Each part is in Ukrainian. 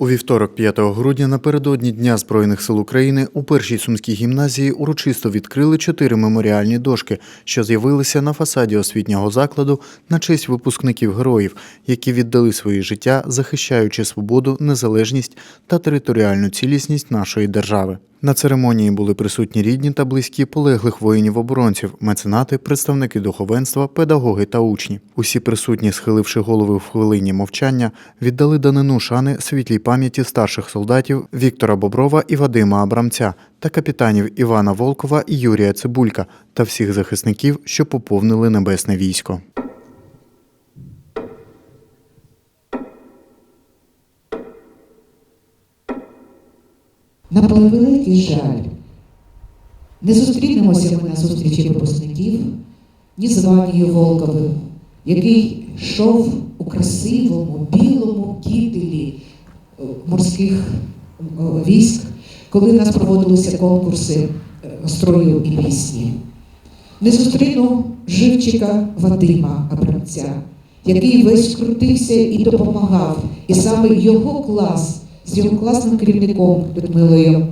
У вівторок, 5 грудня, напередодні Дня Збройних сил України у першій сумській гімназії урочисто відкрили чотири меморіальні дошки, що з'явилися на фасаді освітнього закладу на честь випускників героїв, які віддали свої життя, захищаючи свободу, незалежність та територіальну цілісність нашої держави. На церемонії були присутні рідні та близькі полеглих воїнів-оборонців, меценати, представники духовенства, педагоги та учні. Усі присутні, схиливши голови в хвилині мовчання, віддали данину шани світлій пам'яті старших солдатів Віктора Боброва і Вадима Абрамця та капітанів Івана Волкова і Юрія Цибулька та всіх захисників, що поповнили небесне військо. На превеликий жаль, не зустрінемося ми на зустрічі випускників ні з Ванією Волковим, який йшов у красивому білому морських е, військ, коли в нас проводилися конкурси е, строю і пісні. Не зустріну живчика Вадима Абрамця, який весь крутився і допомагав. І саме його клас з його класним керівником Людмилою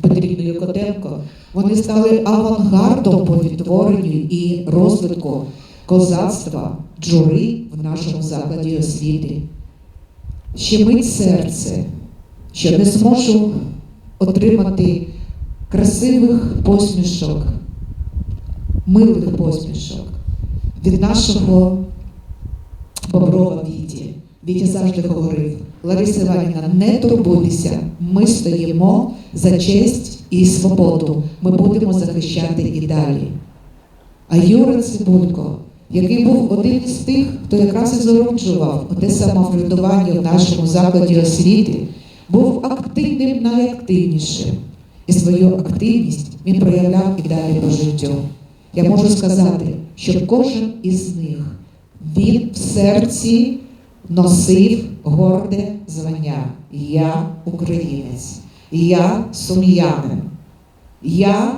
Петрівною Котенко, вони стали авангардом по відтворенню і розвитку козацтва, джури в нашому закладі освіти. Щемить серце, що не зможу отримати красивих посмішок, милих посмішок від нашого Боброва Віті. Вітя завжди говорив, Лариса Іванівна, не турбуйтеся, ми стоїмо за честь і свободу. Ми будемо захищати і далі. А Юра Цибулько, який був один із тих, хто якраз і зароджував те самоврядування в нашому закладі освіти, був активним найактивнішим. І свою активність він проявляв і далі по життю. Я можу сказати, що кожен із них він в серці носив горде звання. Я українець, я сум'янин, я,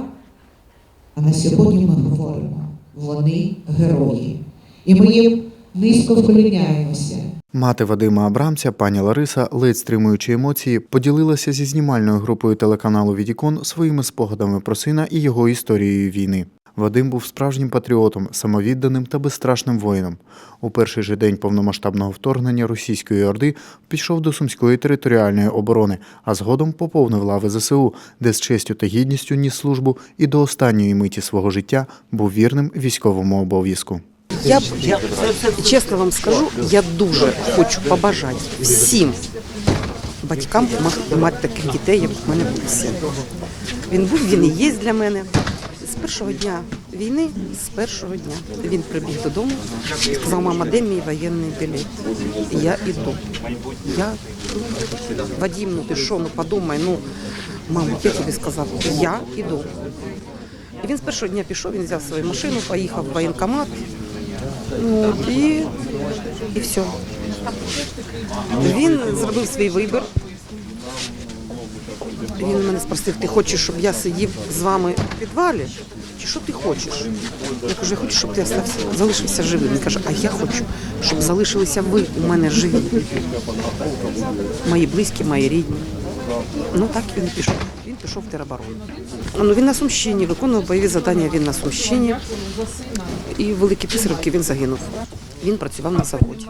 а на сьогодні ми говоримо, вони герої. І ми їм низько вклоняємося. Мати Вадима Абрамця, пані Лариса, ледь стримуючи емоції, поділилася зі знімальною групою телеканалу Відікон своїми спогадами про сина і його історією війни. Вадим був справжнім патріотом, самовідданим та безстрашним воїном. У перший же день повномасштабного вторгнення російської орди пішов до сумської територіальної оборони, а згодом поповнив лави ЗСУ, де з честю та гідністю ніс службу і до останньої миті свого життя був вірним військовому обов'язку. Я, чесно вам скажу, я дуже хочу побажати всім батькам ма- мати таких дітей, як в мене був син. Він був, він і є для мене. Першого дня війни, з першого дня він прибіг додому, сказав, мама, де мій воєнний білет? Я іду. Я Вадим, ну ти що, ну подумай, ну мамо, я тобі сказав, я іду. І він з першого дня пішов, він взяв свою машину, поїхав в воєнкомат. Ну, і, і все. Він зробив свій вибір. Він мене спросив, ти хочеш, щоб я сидів з вами в підвалі? Чи що ти хочеш? Я кажу, я хочу, щоб ти залишився живим. Він каже, а я хочу, щоб залишилися ви у мене живі. Мої близькі, мої рідні. Ну так він пішов. Він пішов в тероборону. Ну, він на Сумщині, виконував бойові завдання, він на Сумщині. І в Великій Писарівці він загинув. Він працював на заводі.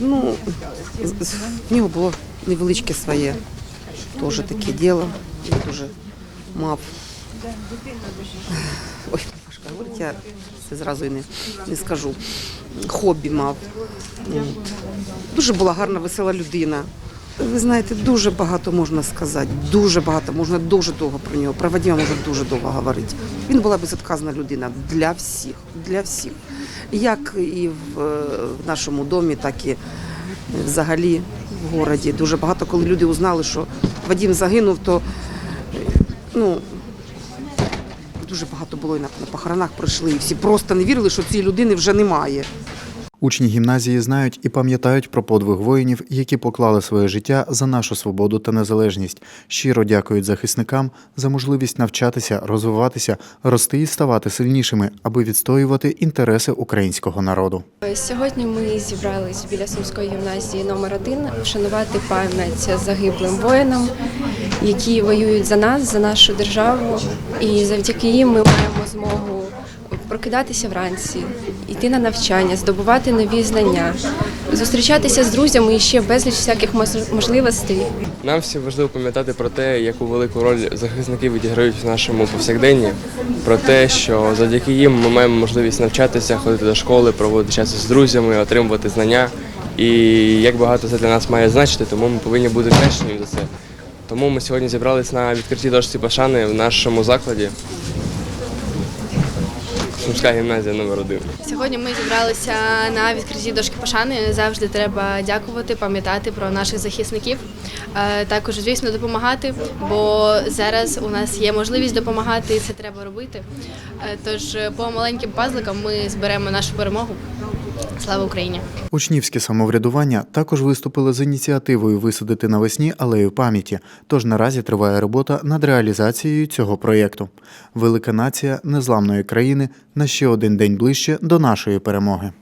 Ну, в нього було невеличке своє теж таке діло. Він дуже мав. Ой, важко говорити, я це зразу і не, не скажу. Хобі мав. Дуже була гарна, весела людина. Ви знаєте, дуже багато можна сказати, дуже багато, можна дуже довго про нього. Про Вадима можна дуже довго говорити. Він була безотказна людина для всіх, для всіх. Як і в, е, в нашому домі, так і взагалі в городі. Дуже багато, коли люди узнали, що Вадим загинув, то е, ну, дуже багато було і на похоронах пройшли. І всі просто не вірили, що цієї людини вже немає. Учні гімназії знають і пам'ятають про подвиг воїнів, які поклали своє життя за нашу свободу та незалежність. Щиро дякують захисникам за можливість навчатися, розвиватися, рости і ставати сильнішими, аби відстоювати інтереси українського народу. Сьогодні ми зібрались біля Сумської гімназії номер 1 вшанувати пам'ять загиблим воїнам, які воюють за нас, за нашу державу. І завдяки їм ми маємо змогу прокидатися вранці, йти на навчання, здобувати нові знання, зустрічатися з друзями і ще безліч всяких можливостей. Нам всім важливо пам'ятати про те, яку велику роль захисники відіграють в нашому повсякденні, про те, що завдяки їм ми маємо можливість навчатися, ходити до школи, проводити час з друзями, отримувати знання. І як багато це для нас має значити, тому ми повинні бути вдячні за це. Тому ми сьогодні зібрались на відкритій дошці пошани в нашому закладі. Сумська гімназія номер 1 Сьогодні ми зібралися на відкритті дошки пошани. Завжди треба дякувати, пам'ятати про наших захисників. Е, Також, звісно, допомагати, бо зараз у нас є можливість допомагати, і це треба робити. Е, Тож по маленьким пазликам ми зберемо нашу перемогу. Слава Україні! Учнівське самоврядування також виступили з ініціативою висадити навесні алею пам'яті. Тож наразі триває робота над реалізацією цього проєкту. Велика нація незламної країни на ще один день ближче до нашої перемоги.